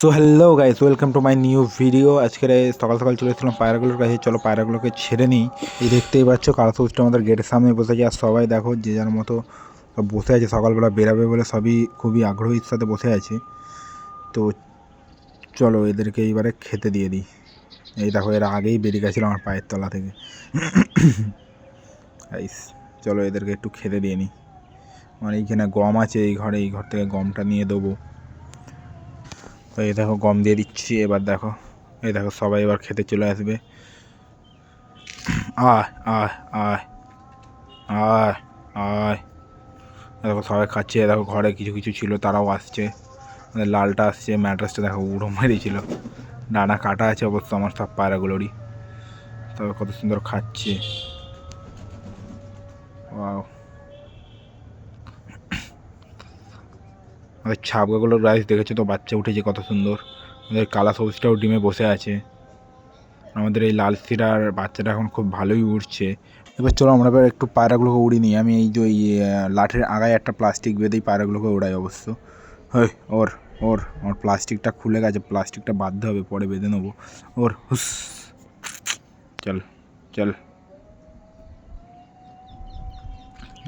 তো hello guys welcome to my new video আজকের সকাল সকাল চলে এসেছিলাম পায়রাগুলোর কাছে। চলো পায়রাগুলোকে ছেড়ে নিই। এই দেখতেই পাচ্ছ কালাসুসটা আমাদের গেটের সামনে বসে আছে। আর সবাই দেখো, যে যার মতো বসে আছে, সকালবেলা বেরাবে বলে সবই খুবই আগ্রহীর সাথে বসে আছে। তো চলো এদেরকে এইবারে খেতে দিয়ে দিই। এই দেখো, এরা আগেই বেরিয়ে গেছিল আমার পায়ের তলা থেকে। গাইস চলো এদেরকে একটু খেতে দিয়ে নিই। মানে এইখানে গম আছে এই ঘরে, এই ঘর থেকে গমটা নিয়ে দেবো। তো এই দেখো গম দিয়ে দিচ্ছি, এবার দেখো, এই দেখো সবাই এবার খেতে চলে আসবে। আয় আয় আয় আয় আয়। দেখো সবাই খাচ্ছে, দেখো ঘরে কিছু কিছু ছিল, তারাও আসছে। লালটা আসছে, ম্যাট্রাসটা দেখো উড়ো মেরেছিল। ডানা কাটা আছে অবশ্য আমার সব পায়রাগুলোরই। তবে কত সুন্দর খাচ্ছে। ওয়াও। আমাদের ছাপগাগুলোর রাইস দেখেছ তো? বাচ্চা উঠেছে কত সুন্দর। আমাদের কালা সবুজটাও ডিমে বসে আছে। আমাদের এই লাল সিরার বাচ্চাটা এখন খুব ভালোই উঠছে এবার চলো আমরা এবার একটু পায়রাগুলোকে উড়ি নিই। আমি এই যে ওই লাঠের আগায় একটা প্লাস্টিক বেঁধেই পায়রাগুলোকে উড়াই অবশ্য। হই, ওর ওর আমার প্লাস্টিকটা খুলে গেছে। প্লাস্টিকটা বাধ্য হবে, পরে বেঁধে নেব। ওর, হুস। চল চল।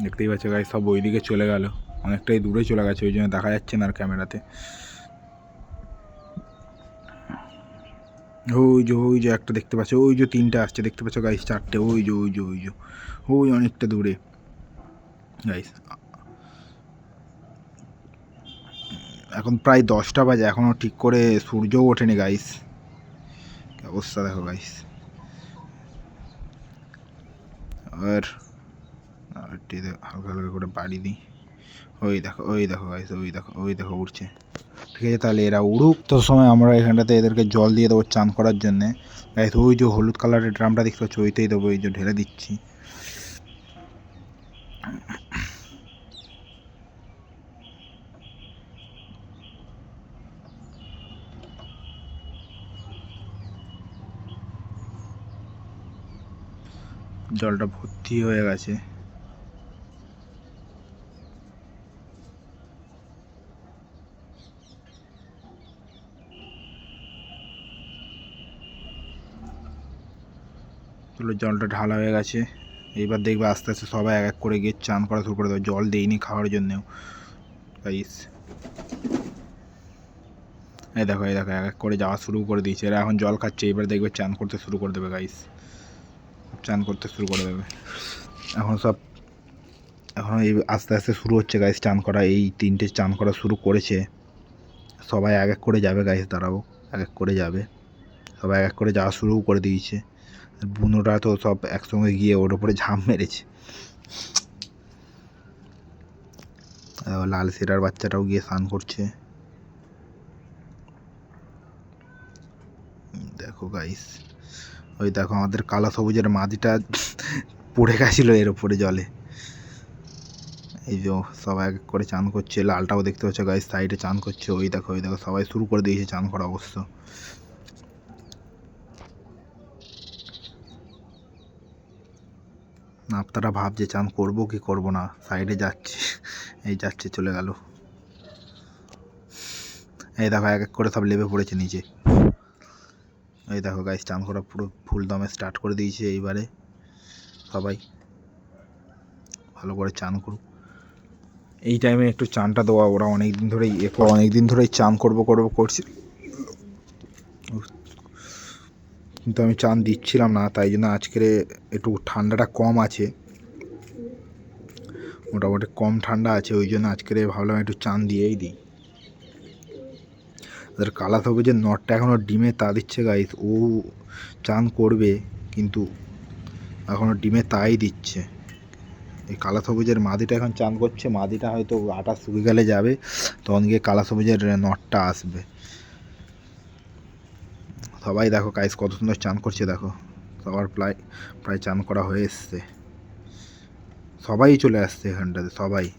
দেখতেই পাচ্ছ গাই সব ওইদিকে চলে গেল। অনেকটাই দূরে চলে গেছে, ওই জন্য দেখা যাচ্ছে না আর ক্যামেরাতে। ওই যে ওই যে একটা দেখতে পাচ্ছ, ওই যে তিনটে আসছে, দেখতে পাচ্ছ গাইস চারটে, ওই যে ওই যে ওই যে, ওই অনেকটা দূরে। গাইস এখন প্রায় দশটা বাজে এখনও ঠিক করে সূর্যও ওঠেনি গাইস অবস্থা দেখো গাইস আর আর হালকা হালকা করে বাড়ি দিই। ওই দেখো ওই দেখো গাইস ওই দেখো ওই দেখো উঠছে ঠিক আছে, তাহলে এরা উড়ুক। তো সময় আমরা এখানটাতে এদেরকে জল দিয়ে দেবো চান করার জন্যে। গাইস ওই যে হলুদ কালারের ড্রামটা দেখতে পাচ্ছ, ওইটাই দেবো, এই যে ঢেলে দিচ্ছি। জলটা ভর্তি হয়ে গেছে। চলো জলটা ঢালা হয়ে গেছে। এইবার দেখবে আস্তে আস্তে সবাই এক এক করে গিয়ে চান করা শুরু করে দেবে। জল দেইনি খাওয়ার জন্যেও। গাইস এই দেখো এই দেখো, এক এক করে যাওয়া শুরু করে দিয়েছে। এরা এখন জল খাচ্ছে এবার দেখবে চান করতে শুরু করে দেবে গাইস চান করতে শুরু করে দেবে। এখন সব, এখন এই আস্তে আস্তে শুরু হচ্ছে গাইস চান করা। এই তিনটে চান করা শুরু করেছে। সবাই এক এক করে যাবে গাইস দাঁড়াও। এক এক করে যাবে। সবাই এক এক করে যাওয়া শুরু করে দিয়েছে। বুনোরা তো সব একসঙ্গে গিয়ে ওর উপরে ঝাঁপ মেরেছে। লাল সিরার বাচ্চাটাও গিয়ে স্নান করছে। দেখো গাইস ওই দেখো আমাদের কালো সবুজের মাদিটা পড়ে গেছিল এর উপরে জলে। এই যে সবাই এক করে চান করছে, লালটাও দেখতে পাচ্ছ গাইস সাইডে চান করছে, ওই দেখো ওই দেখো সবাই শুরু করে দিয়েছে চান করা অবশ্য। আপনারা ভাবছে চান করব কি করব না সাইডে যাচ্ছে, এই যাচ্ছে, চলে গেল। এই দেখো, এক এক করে সব লেবে পড়েছে নিচে। এই দেখো গাইস চান করা পুরো ফুল দমে স্টার্ট করে দিয়েছে এইবারে সবাই। ভালো করে চান করুক। এই টাইমে একটু চানটা দেওয়া, ওরা অনেক দিন ধরেই অনেক দিন ধরেই চান করব করব, করছে। কিন্তু আমি চান দিচ্ছিলাম না, তাই জন্য আজকের একটু ঠান্ডাটা কম আছে। মোটামুটি কম ঠান্ডা আছে, ওই জন্য আজকের ভাবলাম একটু চান দিয়েই দিই। ওদের কালা সবুজের নটটা এখনও ডিমে তা দিচ্ছে গাইস ও চান করবে, কিন্তু এখনও ডিমে তাই দিচ্ছে। এই কালা সবুজের মাদিটা এখন চান করছে, মাদিটা হয়তো আটা শুকে গেলে যাবে, তখন গিয়ে কালা সবুজের নটটা আসবে। সবাই দেখো গাইস কত সুন্দর চান করছে, দেখো। সবার প্রায় প্রায় চান করা হয়ে এসছে। সবাই চলে আসছে এখানটাতে, সবাই।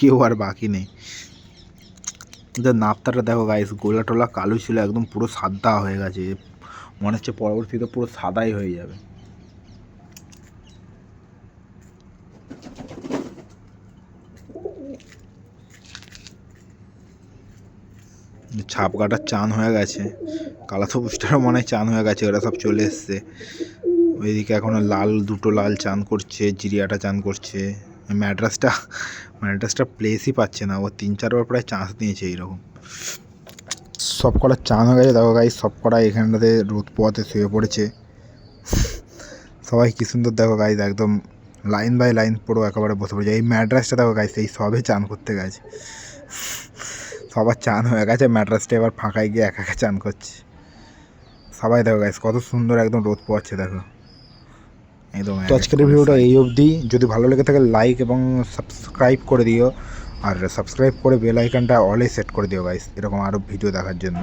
কেউ আর বাকি নেই। ওদের নাপতাটা দেখো গাইস গোলা টোলা কালো ছিল, একদম পুরো সাদা হয়ে গেছে। মনে হচ্ছে পরবর্তীতে পুরো সাদাই হয়ে যাবে। ছাপ কাটার চান হয়ে গেছে। কালা সবুজটারও মনে হয় চান হয়ে গেছে, ওরা সব চলে এসছে। ওইদিকে এখনও লাল, দুটো লাল চান করছে, জিরিয়াটা চান করছে। ম্যাড্রাসটা ম্যাড্রাসটা প্লেসই পাচ্ছে না, ও তিন চারবার প্রায় চান্স নিয়েছে এইরকম। সব কটা চান হয়ে গেছে, দেখো গাই সব কটা এখানটাতে রোদ পোয়াতে শুয়ে পড়েছে। সবাই কি সুন্দর, দেখো গাইজ একদম লাইন বাই লাইন পুরো একেবারে বসে পড়েছে। এই ম্যাড্রাসটা, দেখো গাইজ এই সবে চান করতে গেছে। সবার চান হয়ে গেছে ম্যাট্রাসটা এবার ফাঁকায় গিয়ে একা একা চান করছে। সবাই দেখো গাছ কত সুন্দর একদম রোদ পোয়াচ্ছে, দেখো। একদম তো আজকের ভিডিওটা এই অবধি। যদি ভালো লেগে থাকে লাইক এবং সাবস্ক্রাইব করে দিও। আর সাবস্ক্রাইব করে বেল আইকনটা অলে সেট করে দিও গাইস এরকম আরও ভিডিও দেখার জন্য।